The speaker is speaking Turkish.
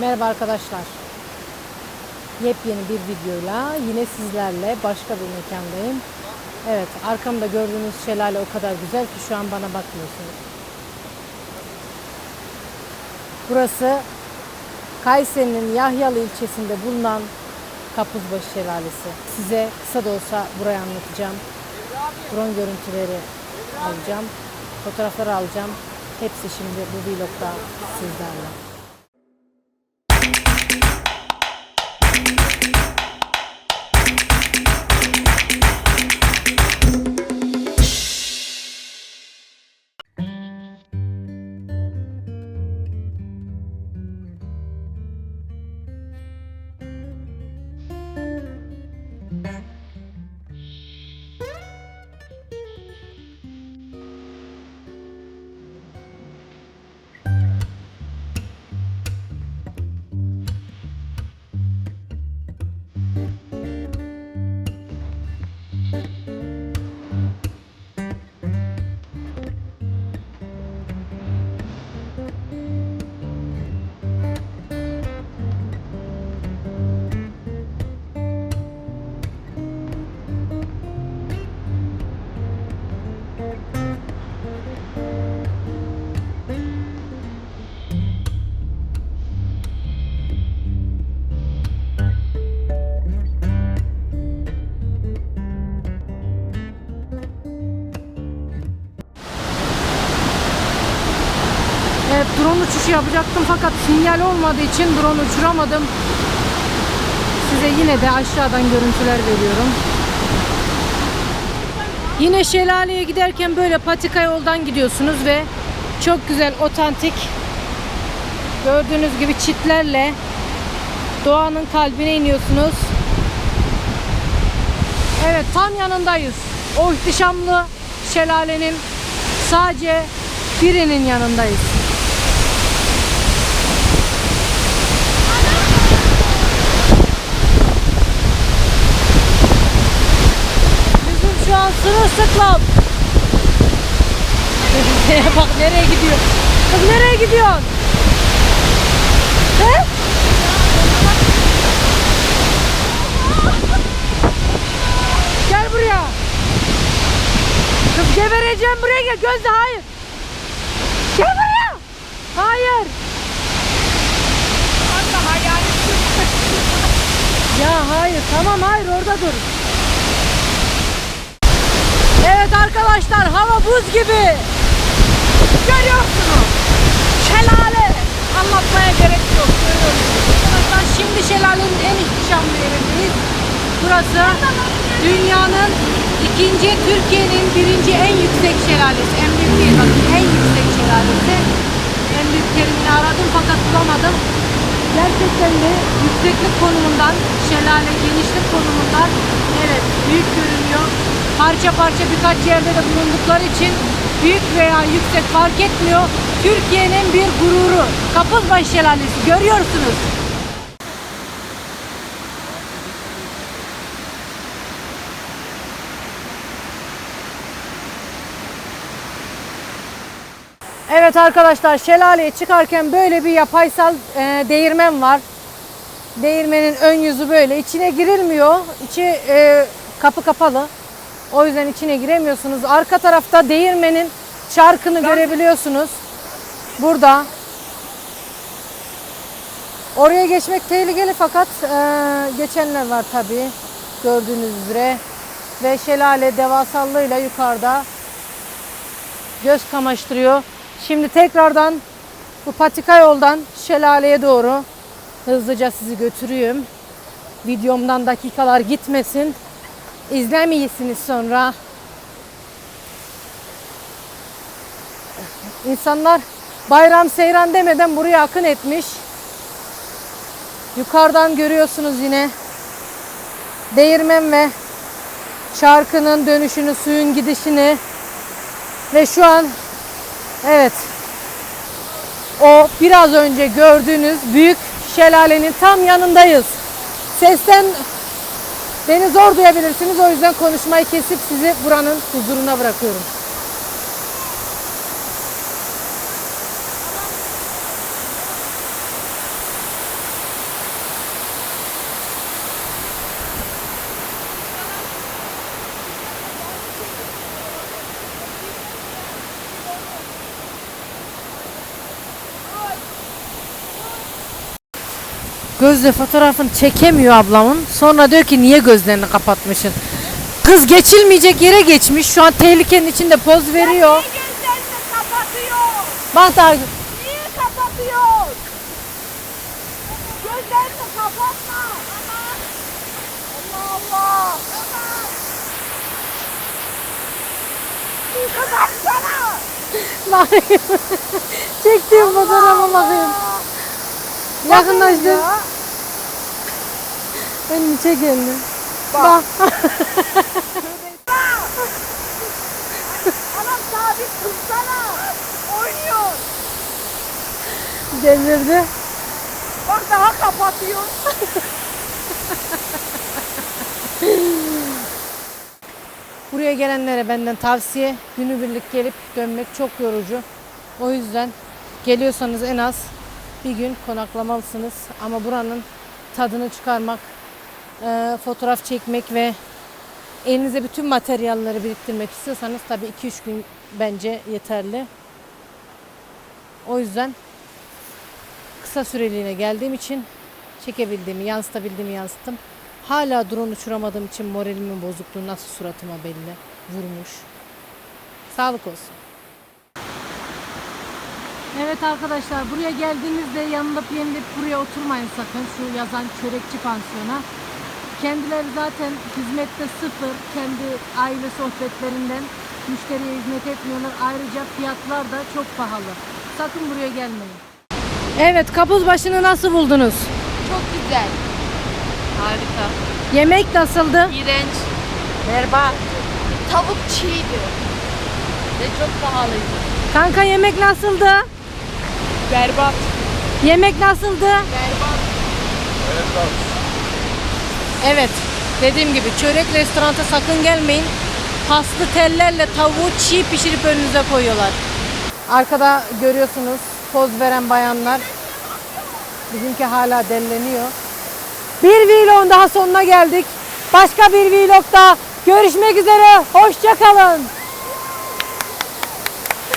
Merhaba arkadaşlar. Yepyeni bir videoyla yine sizlerle başka bir mekandayım. Evet arkamda gördüğünüz şelale o kadar güzel ki şu an bana bakmıyorsunuz. Burası Kayseri'nin Yahyalı ilçesinde bulunan Kapuzbaşı Şelalesi. Size kısa da olsa burayı anlatacağım. Drone görüntüleri alacağım. Fotoğrafları alacağım. Hepsi şimdi bu vlogda sizlerle. Drone uçuşu yapacaktım fakat sinyal olmadığı için drone uçuramadım. Size yine de aşağıdan görüntüler veriyorum. Yine şelaleye giderken böyle patika yoldan gidiyorsunuz ve çok güzel otantik gördüğünüz gibi çitlerle doğanın kalbine iniyorsunuz. Evet tam yanındayız. O ihtişamlı şelalenin sadece birinin yanındayız. Bizim şu an sırılsıklam. Bak nereye gidiyor? Kız nereye gidiyorsun? He? Gel buraya. Kız gebereceğim buraya gel. Gözde hayır. Gel buraya. Hayır. Ya hayır tamam hayır orada dur. Evet arkadaşlar hava buz gibi. Görüyorsunuz. Şelale. Anlatmaya gerek yok. Arkadaşlar şimdi şelalenin en ihtişamlı yerindeyiz. Burası dünyanın ikinci Türkiye'nin birinci en yüksek şelalesi. En büyük değil bakın en yüksek şelalesi. En büyük terimini aradım fakat bulamadım. Gerçekten de yükseklik konumundan, şelale genişlik konumundan evet büyük görünüyor. Parça parça birkaç yerde de bulundukları için büyük veya yüksek fark etmiyor. Türkiye'nin bir gururu. Kapuzbaşı Şelalesi görüyorsunuz. Evet arkadaşlar şelaleye çıkarken böyle bir yapaysal e, değirmen var. Değirmenin ön yüzü böyle. İçine girilmiyor. İçi e, kapı kapalı. O yüzden içine giremiyorsunuz. Arka tarafta değirmenin çarkını görebiliyorsunuz. Burada. Oraya geçmek tehlikeli fakat e, geçenler var tabii. Gördüğünüz üzere. Ve şelale devasallığıyla yukarıda göz kamaştırıyor. Şimdi tekrardan bu patika yoldan şelaleye doğru hızlıca sizi götürüyorum. Videomdan dakikalar gitmesin. İzlemeyesiniz sonra. İnsanlar bayram seyran demeden buraya akın etmiş. Yukarıdan görüyorsunuz yine değirmen ve çarkının dönüşünü, suyun gidişini ve şu an evet o biraz önce gördüğünüz büyük şelalenin tam yanındayız. Sesten beni zor duyabilirsiniz. O yüzden konuşmayı kesip sizi buranın huzuruna bırakıyorum. Gözle fotoğrafını çekemiyor ablamın. Sonra diyor ki niye gözlerini kapatmışsın? Kız geçilmeyecek yere geçmiş. Şu an tehlikenin içinde poz veriyor. Gözlerini kapatıyor. Bak daha Niye kapatıyor? Gözlerini kapatma. Allah Allah. Kapatsana. Çektiğim fotoğrafa bakayım. Yakınlaştır. Ya. Önünü çek elini. Bak. Bak. Anam sabit tutsana. Oynuyor. Devirdi. Bak daha kapatıyor. Buraya gelenlere benden tavsiye günübirlik gelip dönmek çok yorucu. O yüzden geliyorsanız en az bir gün konaklamalısınız. Ama buranın tadını çıkarmak, e, fotoğraf çekmek ve elinize bütün materyalleri biriktirmek istiyorsanız tabii 2-3 gün bence yeterli. O yüzden kısa süreliğine geldiğim için çekebildiğimi, yansıtabildiğimi yansıttım. Hala drone uçuramadığım için moralimin bozukluğu nasıl suratıma belli. Vurmuş. Sağlık olsun. Evet arkadaşlar buraya geldiğinizde yanılıp yenilip buraya oturmayın sakın. Şu yazan çörekçi pansiyona. Kendileri zaten hizmette sıfır. Kendi aile sohbetlerinden müşteriye hizmet etmiyorlar. Ayrıca fiyatlar da çok pahalı. Sakın buraya gelmeyin. Evet kapuz başını nasıl buldunuz? Çok güzel. Harika. Yemek nasıldı? İğrenç. Berbat. Tavuk çiğdi. Ve çok pahalıydı. Kanka yemek nasıldı? Berbat. Yemek nasıldı? Berbat. Evet. Dediğim gibi çörek restoranta sakın gelmeyin. Paslı tellerle tavuğu çiğ pişirip önünüze koyuyorlar. Arkada görüyorsunuz poz veren bayanlar. Bizimki hala delleniyor. Bir vlogun daha sonuna geldik. Başka bir vlogda görüşmek üzere. Hoşçakalın.